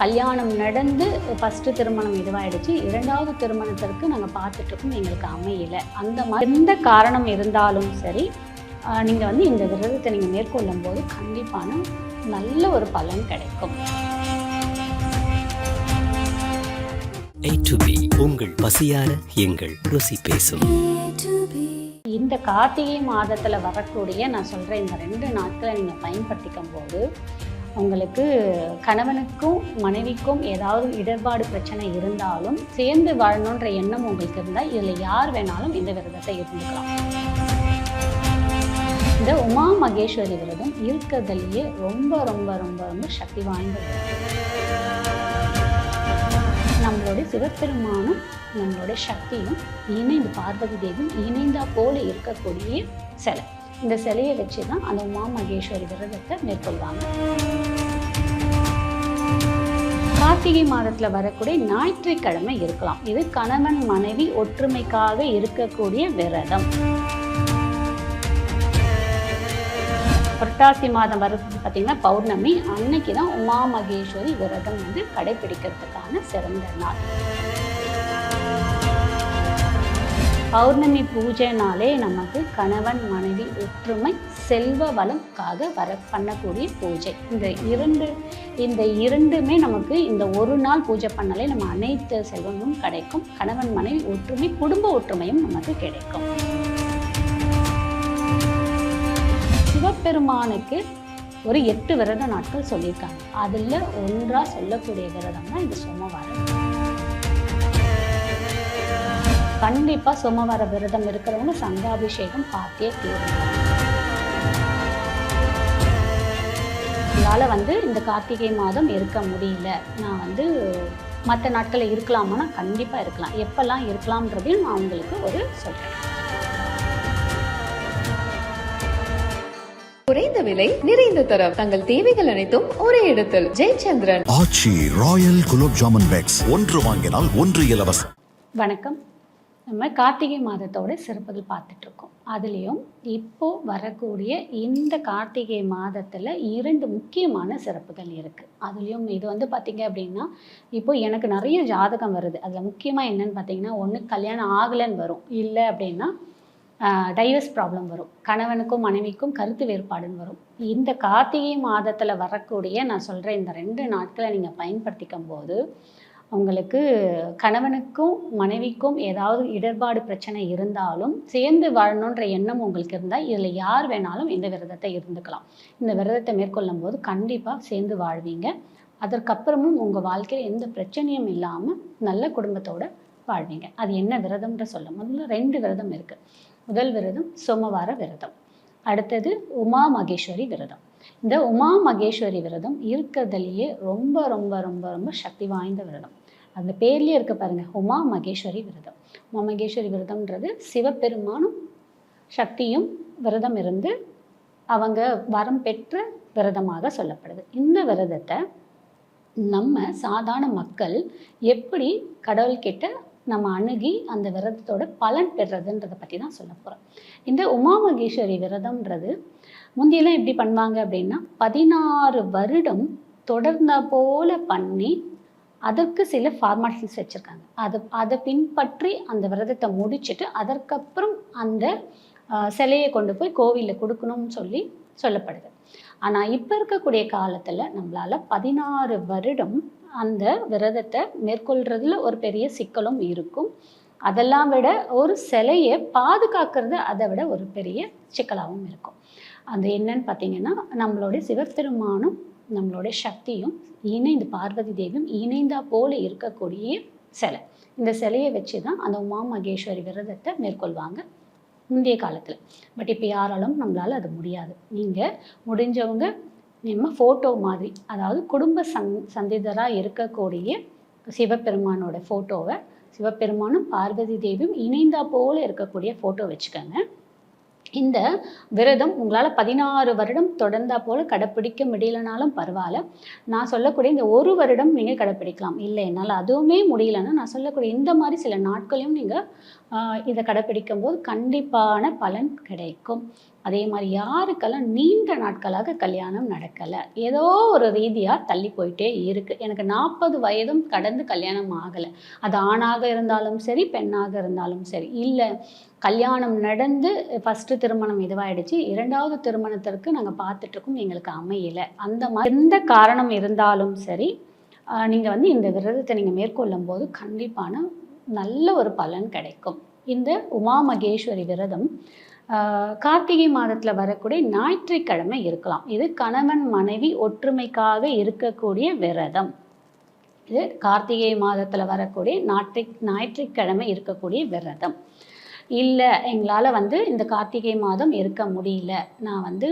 கல்யாணம் நடந்து ஃபஸ்ட்டு திருமணம் இதுவாயிடுச்சு. இரண்டாவது திருமணத்திற்கு நாங்கள் பார்த்துட்ருக்கோம் எங்களுக்கு அமையல. அந்த மாதிரி எந்த காரணம் இருந்தாலும் சரி நீங்கள் வந்து இந்த விரதத்தை நீங்கள் மேற்கொள்ளும் போது கண்டிப்பான நல்ல ஒரு பலன் கிடைக்கும். A to B உங்கள் பசியார எங்கள் ருசி பேசும். இந்த கார்த்திகை மாதத்தில் வரக்கூடிய நான் சொல்கிற இந்த ரெண்டு நாட்களை நீங்கள் பயன்படுத்திக்கும் போது உங்களுக்கு கணவனுக்கும் மனைவிக்கும் ஏதாவது இடர்பாடு பிரச்சனை இருந்தாலும் சேர்ந்து வாழணுன்ற எண்ணம் உங்களுக்கு இருந்தால் இதில் யார் வேணாலும் இந்த விரதத்தை இருந்துக்கலாம். இந்த உமா மகேஸ்வரி விரதம் இருக்கிறதுலையே ரொம்ப ரொம்ப ரொம்ப ரொம்ப சக்தி வாய்ந்த நம்மளுடைய சிவபெருமானும் நம்மளுடைய சக்தியும் இணைந்து பார்வதி தேவியும் இணைந்தா போல இருக்கக்கூடிய சிலை. இந்த சிலையை வச்சு தான் அந்த உமா மகேஸ்வரி விரதத்தை மேற்கொள்வாங்க. கார்த்திகை மாதத்தில் வரக்கூடிய ஞாயிற்றுக்கிழமை இருக்கலாம். இது கணவன் மனைவி ஒற்றுமைக்காக இருக்கக்கூடிய விரதம். புரட்டாசி மாதம் வருது பார்த்தீங்கன்னா பௌர்ணமி. அன்னைக்கு தான் உமா மகேஸ்வரி விரதம் வந்து கடைபிடிக்கிறதுக்கான சிறந்த நாள். பௌர்ணமி பூஜைனாலே நமக்கு கணவன் மனைவி ஒற்றுமை செல்வ வளம்காக வர பண்ணக்கூடிய பூஜை. இந்த இரண்டு இந்த இரண்டுமே நமக்கு இந்த ஒரு நாள் பூஜை பண்ணாலே நம்ம அனைத்து செல்வமும் கிடைக்கும் கணவன் மனைவி ஒற்றுமை குடும்ப ஒற்றுமையும் நமக்கு கிடைக்கும். சிவபெருமானுக்கு ஒரு எட்டு விரத நாட்கள் சொல்லியிருக்காங்க. அதில் ஒன்றாக சொல்லக்கூடிய விரதம் தான் இந்த சோமவாரம். கண்டிப்பாக சோமவார விரதம் இருக்கிறவங்க சங்காபிஷேகம் பார்த்தே தீரும் என்னால் வந்து இந்த கார்த்திகை மாதம் இருக்க முடியல. நான் வந்து மற்ற நாட்களில் இருக்கலாமான்னா கண்டிப்பாக இருக்கலாம். எப்பெல்லாம் இருக்கலாம்ன்றதையும் நான் உங்களுக்கு ஒரு சொல்கிறேன் குறைந்த விலை நிறைந்த தரம். தங்கள் தேவைகள் அனைத்தும் ஒரே இடத்தில். Jayachandran. Aachi royal gulab jamun packs. ஒன்று வாங்கினால் ஒன்று இலவசம். வணக்கம். நம்ம கார்த்திகை மாதத்தோட சிறப்புகள் பார்த்துட்ருக்கோம். அதுலேயும் இப்போ வரக்கூடிய இந்த கார்த்திகை மாதத்தில் இரண்டு முக்கியமான சிறப்புகள் இருக்குது அதுலேயும் இது வந்து பார்த்திங்க அப்படின்னா இப்போது எனக்கு நிறைய ஜாதகம் வருது. அதில் முக்கியமாக என்னன்னு பார்த்தீங்கன்னா ஒன்று கல்யாணம் ஆகலைன்னு வரும். இல்லை அப்படின்னா டைவர்ஸ் ப்ராப்ளம் வரும். கணவனுக்கும் மனைவிக்கும் கருத்து வேறுபாடுன்னு வரும். இந்த கார்த்திகை மாதத்தில் வரக்கூடிய நான் சொல்கிற இந்த ரெண்டு நாட்களை நீங்கள் பயன்படுத்திக்கும் போது உங்களுக்கு கணவனுக்கும் மனைவிக்கும் ஏதாவது இடர்பாடு பிரச்சனை இருந்தாலும் சேர்ந்து வாழணுன்ற எண்ணம் உங்களுக்கு இருந்தால் இதில் யார் வேணாலும் இந்த விரதத்தை இருந்துக்கலாம். இந்த விரதத்தை மேற்கொள்ளும் போது கண்டிப்பாக சேர்ந்து வாழ்வீங்க. அதற்கப்புறமும் உங்கள் வாழ்க்கையில் எந்த பிரச்சனையும் இல்லாமல் நல்ல குடும்பத்தோடு வாழ்வீங்க. அது என்ன விரதம்ன்ற சொல்ல முதல்ல ரெண்டு விரதம் இருக்குது முதல் விரதம் சோமவார விரதம். அடுத்தது உமா மகேஸ்வரி விரதம். இந்த உமா மகேஸ்வரி விரதம் இருக்கிறதுலையே ரொம்ப ரொம்ப ரொம்ப ரொம்ப சக்தி வாய்ந்த விரதம். அந்த பேர்லேயே இருக்க பாருங்கள் உமா மகேஸ்வரி விரதம். உமா மகேஸ்வரி விரதம்ன்றது சிவபெருமானும் சக்தியும் விரதம் இருந்து அவங்க வரம் பெற்ற விரதமாக சொல்லப்படுது. இந்த விரதத்தை நம்ம சாதாரண மக்கள் எப்படி கடவுள்கிட்ட நம்ம அணுகி அந்த விரதத்தோட பலன் பெறுறதுன்றதை பற்றி தான் சொல்ல போகிறோம் இந்த உமா மகேஸ்வரி விரதம்ன்றது முந்தியெல்லாம் எப்படி பண்ணுவாங்க அப்படின்னா பதினாறு வருடம் தொடர்ந்த போல பண்ணி அதற்கு சில ஃபார்மாலிட்டிஸ் வச்சுருக்காங்க. அதை அதை பின்பற்றி அந்த விரதத்தை முடிச்சுட்டு அதற்கப்புறம் அந்த சிலையை கொண்டு போய் கோவிலில் கொடுக்கணும்னு சொல்லி சொல்லப்படுது. ஆனால் இப்போ இருக்கக்கூடிய காலத்தில் நம்மளால் பதினாறு வருடம் அந்த விரதத்தை மேற்கொள்றதுல ஒரு பெரிய சிக்கலும் இருக்கும். அதெல்லாம் விட ஒரு சிலையை பாதுகாக்கிறது அதை விட ஒரு பெரிய சிக்கலாகவும் இருக்கும். அது என்னன்னு பார்த்தீங்கன்னா நம்மளுடைய சிவபெருமானும் நம்மளுடைய சக்தியும் இணைந்து பார்வதி தேவியும் இணைந்தா போல இருக்கக்கூடிய சிலை. இந்த சிலையை வச்சு தான் அந்த உமா மகேஸ்வரி விரதத்தை மேற்கொள்வாங்க முந்தைய காலத்தில். பட் இப்போ யாராலும் நம்மளால் அது முடியாது. நீங்கள் முடிஞ்சவங்க நம்ம ஃபோட்டோ மாதிரி அதாவது குடும்ப சந் சந்திதராக இருக்கக்கூடிய சிவபெருமானோட ஃபோட்டோவை சிவபெருமானும் பார்வதி தேவியும் இணைந்தா போல இருக்கக்கூடிய ஃபோட்டோ வச்சுக்கோங்க. இந்த விரதம் உங்களால் பதினாறு வருடம் தொடர்ந்தா போல கடைப்பிடிக்க முடியலனாலும் பரவாயில்ல. நான் சொல்லக்கூடிய இந்த ஒரு வருடம் நீங்கள் கடைப்பிடிக்கலாம். இல்லை என்னால் அதுவுமே முடியலன்னா நான் சொல்லக்கூடிய இந்த மாதிரி சில நாட்களையும் நீங்கள் இதை கடைப்பிடிக்கும் போது கண்டிப்பான பலன் கிடைக்கும். அதே மாதிரி யாருக்கெல்லாம் நீண்ட நாட்களாக கல்யாணம் நடக்கலை ஏதோ ஒரு ரீதியாக தள்ளி போயிட்டே இருக்குது எனக்கு நாற்பது வயதும் கடந்து கல்யாணம் ஆகலை. அது ஆணாக இருந்தாலும் சரி பெண்ணாக இருந்தாலும் சரி. இல்லை கல்யாணம் நடந்து ஃபஸ்ட்டு திருமணம் இதுவாயிடுச்சு. இரண்டாவது திருமணத்திற்கு நாங்கள் பார்த்துட்ருக்கோம் எங்களுக்கு அமையலை. அந்த மாதிரி எந்த காரணம் இருந்தாலும் சரி நீங்கள் வந்து இந்த விரதத்தை நீங்கள் மேற்கொள்ளும் போது கண்டிப்பான நல்ல ஒரு பலன் கிடைக்கும். இந்த உமா மகேஸ்வரி விரதம் கார்த்திகை மாதத்தில் வரக்கூடிய ஞாயிற்றுக்கிழமை இருக்கலாம். இது கணவன் மனைவி ஒற்றுமைக்காக இருக்கக்கூடிய விரதம். இது கார்த்திகை மாதத்தில் வரக்கூடிய ஞாயிற்று ஞாயிற்றுக்கிழமை இருக்கக்கூடிய விரதம். இல்லை எங்களால் வந்து இந்த கார்த்திகை மாதம் இருக்க முடியல. நான் வந்து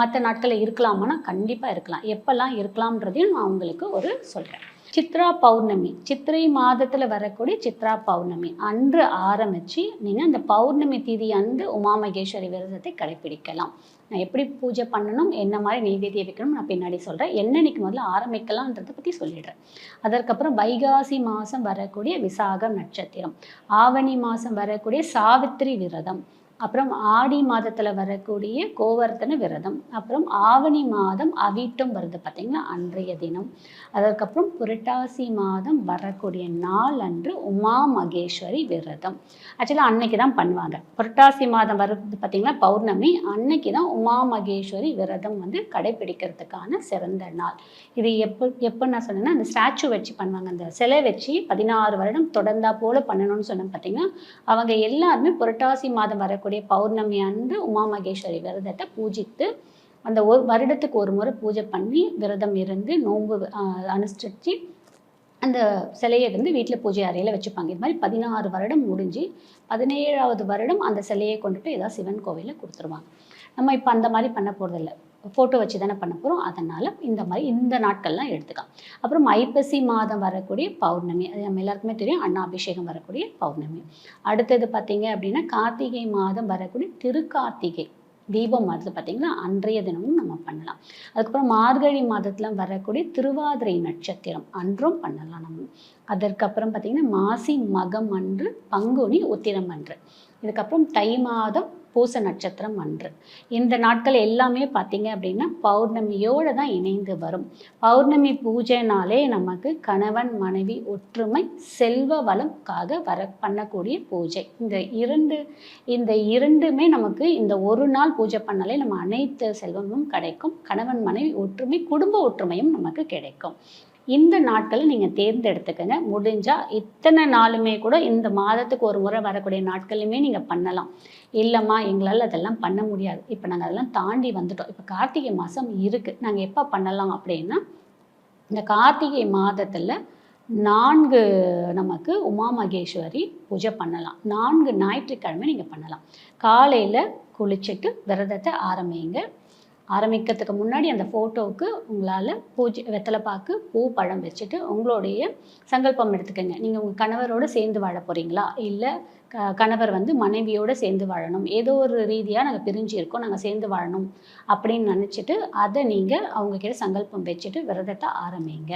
மற்ற நாட்களில் இருக்கலாமான்னா கண்டிப்பாக இருக்கலாம். எப்போல்லாம் இருக்கலாம்ன்றதையும் நான் உங்களுக்கு ஒரு சொல்கிறேன் சித்ரா பௌர்ணமி. சித்திரை மாதத்தில் வரக்கூடிய சித்ரா பௌர்ணமி. அன்று ஆரம்பித்து நீங்கள் அந்த பௌர்ணமி திதி அன்று உமா மகேஸ்வரி விரதத்தை கடைப்பிடிக்கலாம். நான் எப்படி பூஜை பண்ணணும் என்ன மாதிரி நெய்வேத்தியம் வைக்கணும் நான் பின்னாடி சொல்கிறேன் என்னன்னைக்கு முதல்ல ஆரம்பிக்கலான்றதை பற்றி சொல்லிடுறேன். அதற்கப்புறம் வைகாசி மாதம் வரக்கூடிய விசாகம் நட்சத்திரம். ஆவணி மாதம் வரக்கூடிய சாவித்திரி விரதம். அப்புறம் ஆடி மாதத்தில் வரக்கூடிய கோவர்த்தன விரதம் அப்புறம் ஆவணி மாதம் அவிட்டம் வருது பார்த்திங்கன்னா அன்றைய தினம். அதற்கப்புறம் புரட்டாசி மாதம் வரக்கூடிய நாள் அன்று உமா மகேஸ்வரி விரதம். ஆக்சுவலாக அன்னைக்கு தான் பண்ணுவாங்க. புரட்டாசி மாதம் வரது பார்த்திங்கன்னா பௌர்ணமி. அன்னைக்கு தான் உமா மகேஸ்வரி விரதம் வந்து கடைபிடிக்கிறதுக்கான சிறந்த நாள். இது எப்போ எப்போ நான் சொன்னேன்னா அந்த ஸ்டாச்சு வச்சு பண்ணுவாங்க. அந்த சிலை வச்சு பதினாறு வருடம் தொடர்ந்தா போல் பண்ணணும்னு சொன்னேன் பார்த்திங்கன்னா அவங்க எல்லாருமே புரட்டாசி மாதம் வரக்கூடிய பௌர்ணமி அன்று உமா மகேஸ்வரி விரதத்தை பூஜித்து அந்த ஒரு வருடத்துக்கு ஒரு முறை பூஜை பண்ணி விரதம் இருந்து நோன்பு அனுஷ்டிச்சு அந்த சிலையை வந்து வீட்டில் பூஜை அறையில் வச்சுப்பாங்க. இது மாதிரி பதினாறு வருடம் முடிஞ்சு பதினேழாவது வருடம் அந்த சிலையை கொண்டுட்டு ஏதாவது சிவன் கோவிலில் கொடுத்துருவாங்க. நம்ம இப்போ அந்த மாதிரி பண்ண போகிறதில்ல ஃபோட்டோ வச்சு தானே பண்ண போகிறோம் அதனால் இந்த மாதிரி இந்த நாட்கள்லாம் எடுத்துக்கலாம். அப்புறம் ஐப்பசி மாதம் வரக்கூடிய பௌர்ணமி. அது நம்ம எல்லாருக்குமே தெரியும். அன்னாபிஷேகம் வரக்கூடிய பௌர்ணமி. அடுத்தது பார்த்திங்க அப்படின்னா கார்த்திகை மாதம் வரக்கூடிய திருக்கார்த்திகை. தீபம் மாதத்தில் பார்த்திங்கன்னா அன்றைய தினமும் நம்ம பண்ணலாம். அதுக்கப்புறம் மார்கழி மாதத்தில் வரக்கூடிய திருவாதிரை நட்சத்திரம். அன்றும் பண்ணலாம் நம்ம. அதற்கப்புறம் பார்த்திங்கன்னா மாசி மகம் அன்று பங்குனி உத்திரம் அன்று. இதுக்கப்புறம் தை மாதம் பூச நட்சத்திரம் அன்று. இந்த நாட்கள் எல்லாமே பார்த்தீங்க அப்படின்னா பௌர்ணமியோடு தான் இணைந்து வரும். பௌர்ணமி பூஜைனாலே நமக்கு கணவன் மனைவி ஒற்றுமை செல்வ வளம்காக வர பண்ணக்கூடிய பூஜை. இந்த இரண்டு இந்த இரண்டுமே நமக்கு இந்த ஒரு நாள் பூஜை பண்ணாலே நம்ம அனைத்து செல்வமும் கிடைக்கும். கணவன் மனைவி ஒற்றுமை குடும்ப ஒற்றுமையும் நமக்கு கிடைக்கும். இந்த நாட்களை நீங்கள் தேர்ந்தெடுத்துக்கங்க. முடிஞ்சால் இத்தனை நாளுமே கூட இந்த மாதத்துக்கு ஒரு முறை வரக்கூடிய நாட்களையுமே நீங்கள் பண்ணலாம். இல்லைம்மா எங்களால் அதெல்லாம் பண்ண முடியாது. இப்போ நாங்கள் அதெல்லாம் தாண்டி வந்துட்டோம். இப்போ கார்த்திகை மாதம் இருக்குது நாங்கள் எப்போ பண்ணலாம் அப்படின்னா இந்த கார்த்திகை மாதத்தில் நான்கு நமக்கு உமா மகேஸ்வரி பூஜை பண்ணலாம். நான்கு ஞாயிற்றுக்கிழமை நீங்கள் பண்ணலாம். காலையில் குளிச்சுட்டு விரதத்தை ஆரம்பிங்க. ஆரம்பிக்கிறதுக்கு முன்னாடி அந்த ஃபோட்டோவுக்கு உங்களால் பூஜை வெத்தலை பாக்கு பூ பழம் வச்சுட்டு உங்களுடைய சங்கல்பம் எடுத்துக்கோங்க. நீங்கள் உங்கள் கணவரோடு சேர்ந்து வாழ போகிறீங்களா இல்லை க கணவர் வந்து மனைவியோடு சேர்ந்து வாழணும். ஏதோ ஒரு ரீதியாக நாங்கள் பிரிஞ்சு இருக்கோம் நாங்கள் சேர்ந்து வாழணும் அப்படின்னு நினச்சிட்டு அதை நீங்கள் அவங்கக்கிட்ட சங்கல்பம் வச்சுட்டு விரதத்தை ஆரம்பிங்க.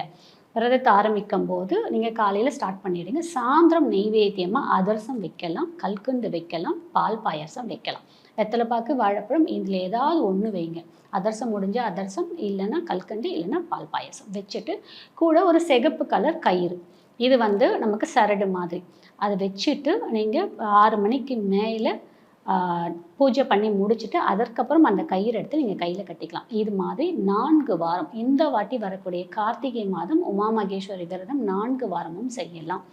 விரதத்தை ஆரம்பிக்கும் போது நீங்கள் காலையில் ஸ்டார்ட் பண்ணிவிடுங்க சாயந்தரம் நெய்வேத்தியமாக அதரசம் வைக்கலாம் கல்கண்டு வைக்கலாம் பால் பாயாசம் வைக்கலாம். வெத்தலைப்பாக்கு வாழைப்பழம் இதில் ஏதாவது ஒன்று வைங்க. அதிரசம் முடிஞ்ச அதிரசம் இல்லைன்னா கல்கண்டு இல்லைன்னா பால் பாயாசம். வச்சுட்டு கூட ஒரு சிகப்பு கலர் கயிறு. இது வந்து நமக்கு சரடு மாதிரி. அதை வச்சுட்டு நீங்கள் ஆறு மணிக்கு மேலே பூஜை பண்ணி முடிச்சுட்டு அதற்கப்புறம் அந்த கயிறு எடுத்து நீங்கள் கையில் கட்டிக்கலாம். இது மாதிரி நான்கு வாரம் இந்த வாட்டி வரக்கூடிய கார்த்திகை மாதம் உமா மகேஸ்வரி விரதம் நான்கு வாரமும் செய்யலாம்.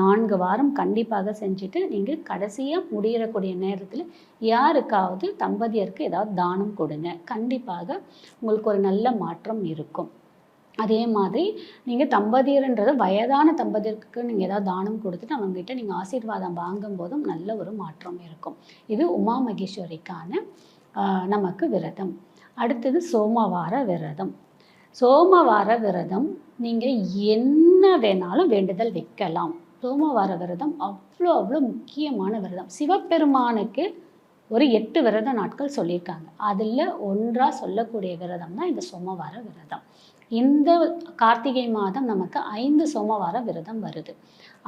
நான்கு வாரம் கண்டிப்பாக செஞ்சுட்டு நீங்கள் கடைசியாக முடியறக்கூடிய நேரத்தில் யாருக்காவது தம்பதியருக்கு ஏதாவது தானம் கொடுங்க. கண்டிப்பாக உங்களுக்கு ஒரு நல்ல மாற்றம் இருக்கும். அதே மாதிரி நீங்கள் தம்பதியர்ன்றது வயதான தம்பதியருக்கு நீங்கள் ஏதாவது தானம் கொடுத்துட்டு அவங்ககிட்ட நீங்கள் ஆசீர்வாதம் வாங்கும் போதும் நல்ல ஒரு மாற்றம் இருக்கும். இது உமா மகேஸ்வரிக்கான நமக்கு விரதம். அடுத்தது சோமவார விரதம். சோமவார விரதம் நீங்கள் என்ன வேணாலும் வேண்டுதல் வைக்கலாம். சோமவார விரதம் அவ்வளோ அவ்வளோ முக்கியமான விரதம். சிவபெருமானுக்கு ஒரு எட்டு விரத நாட்கள் சொல்லியிருக்காங்க. அதில் ஒன்றாக சொல்லக்கூடிய விரதம் தான் இந்த சோமவார விரதம். இந்த கார்த்திகை மாதம் நமக்கு ஐந்து சோமவார விரதம் வருது.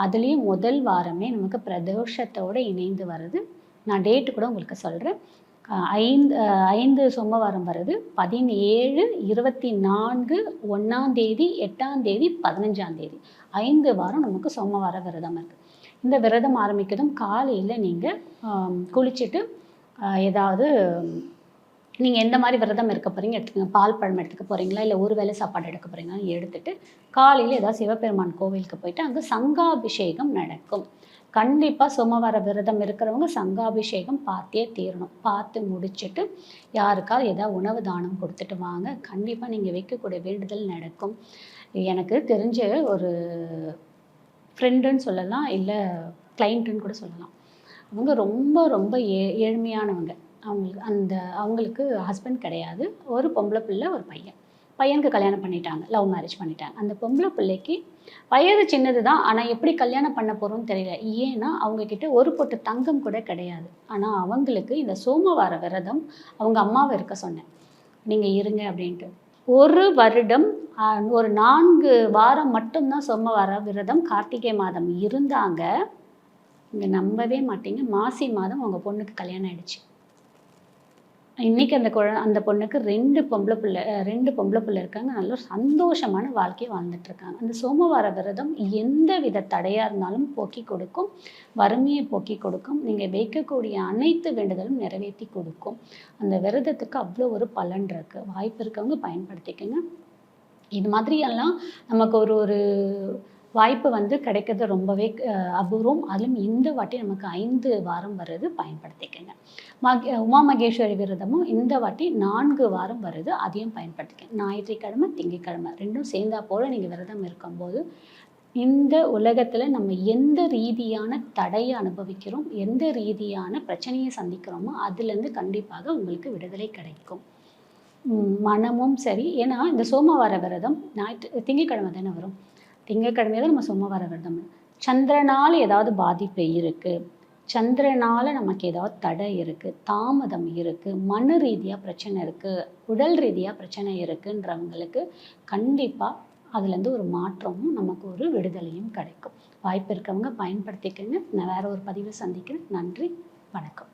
அதுலேயும் முதல் வாரமே நமக்கு பிரதோஷத்தோடு இணைந்து வருது. நான் டேட்டு கூட உங்களுக்கு சொல்கிறேன் ஐந்து ஐந்து சோமவாரம் வருது. பதினேழு இருபத்தி நான்கு ஒன்றாம் தேதி எட்டாம் தேதி பதினஞ்சாம் தேதி. ஐந்து வாரம் நமக்கு சோமவார விரதம் இருக்குது இந்த விரதம் ஆரம்பிக்கிறதும் காலையில் நீங்கள் குளிச்சுட்டு ஏதாவது நீங்கள் எந்த மாதிரி விரதம் இருக்க போகிறீங்க எடுத்துக்கோங்க. பால் பழம் எடுத்துக்க போகிறீங்களா இல்லை ஒரு வேளை சாப்பாடு எடுக்க போகிறீங்களா எடுத்துட்டு காலையில் ஏதாவது சிவபெருமான் கோவிலுக்கு போயிட்டு அங்கே சங்காபிஷேகம் நடக்கும். கண்டிப்பாக சோமவார விரதம் இருக்கிறவங்க சங்காபிஷேகம் பார்த்தே தீரணும். பார்த்து முடிச்சுட்டு யாருக்காவது ஏதாவது உணவு தானம் கொடுத்துட்டு வாங்க. கண்டிப்பாக நீங்கள் வைக்கக்கூடிய வேண்டுதல் நடக்கும். எனக்கு தெரிஞ்ச ஒரு ஃப்ரெண்டுன்னு சொல்லலாம். இல்லை கிளைண்ட்டுன்னு கூட சொல்லலாம். அவங்க ரொம்ப ரொம்ப ஏ ஏழ்மையானவங்க. அவங்களுக்கு அந்த அவங்களுக்கு ஹஸ்பண்ட் கிடையாது. ஒரு பொம்பளை பிள்ளை ஒரு பையன். பையனுக்கு கல்யாணம் பண்ணிட்டாங்க லவ் மேரேஜ் பண்ணிட்டாங்க. அந்த பொம்பளை பிள்ளைக்கு வயது சின்னது தான் ஆனால் எப்படி கல்யாணம் பண்ண போகிறோம்னு தெரியல. ஏன்னா அவங்கக்கிட்ட ஒரு பொட்டு தங்கம் கூட கிடையாது. ஆனால் அவங்களுக்கு இந்த சோமவார விரதம் அவங்க அம்மாவை இருக்க சொன்னேன். நீங்கள் இருங்க அப்படின்ட்டு. ஒரு வருடம் ஒரு நான்கு வாரம் மட்டும்தான் சோமவார விரதம் கார்த்திகை மாதம் இருந்தாங்க. இங்கே நம்பவே மாட்டீங்க. மாசி மாதம் அவங்க பொண்ணுக்கு கல்யாணம் ஆயிடுச்சு. இன்றைக்கி அந்த குழ அந்த பொண்ணுக்கு ரெண்டு பொம்பளை பிள்ளை ரெண்டு பொம்பளை பிள்ளை இருக்காங்க. நல்ல ஒரு சந்தோஷமான வாழ்க்கையை வாழ்ந்துட்டுருக்காங்க அந்த சோமவார விரதம் எந்த வித தடையாக இருந்தாலும் போக்கி கொடுக்கும். வறுமையை போக்கி கொடுக்கும். நீங்கள் வைக்கக்கூடிய அனைத்து வேண்டுதலும் நிறைவேற்றி கொடுக்கும். அந்த விரதத்துக்கு அவ்வளோ ஒரு பலன் இருக்குது வாய்ப்பு இருக்கவங்க பயன்படுத்திக்கங்க. இது மாதிரியெல்லாம் நமக்கு ஒரு ஒரு வாய்ப்பு வந்து கிடைக்கிறது ரொம்பவே அபூர்வம். அதிலும் இந்த வாட்டி நமக்கு ஐந்து வாரம் வருது பயன்படுத்திக்கங்க. மக உமா மகேஸ்வரி விரதமும் இந்த வாட்டி நான்கு வாரம் வருது அதையும் பயன்படுத்திக்கங்க. ஞாயிற்றுக்கிழமை திங்கக்கிழமை ரெண்டும் சேர்ந்தா போல் நீங்கள் விரதம் இருக்கும்போது இந்த உலகத்தில் நம்ம எந்த ரீதியான தடையை அனுபவிக்கிறோம் எந்த ரீதியான பிரச்சனையை சந்திக்கிறோமோ அதுலேருந்து கண்டிப்பாக உங்களுக்கு விடுதலை கிடைக்கும். மனமும் சரி. ஏன்னா இந்த சோமவார விரதம் ஞாயிற்று திங்கட்கிழமை தானே வரும். திங்கட்கிழமை தான் நம்ம சோமவார விரதம் சந்திரனால் ஏதாவது பாதிப்பு இருக்குது சந்திரனால் நமக்கு ஏதாவது தடை இருக்குது தாமதம் இருக்குது மன ரீதியாக பிரச்சனை இருக்குது உடல் ரீதியாக பிரச்சனை இருக்குன்றவங்களுக்கு கண்டிப்பாக அதுலேருந்து ஒரு மாற்றமும் நமக்கு ஒரு விடுதலையும் கிடைக்கும். வாய்ப்பு இருக்கவங்க பயன்படுத்திக்கங்க. நான் வேறு ஒரு பதிவை சந்திக்கிறேன். நன்றி. வணக்கம்.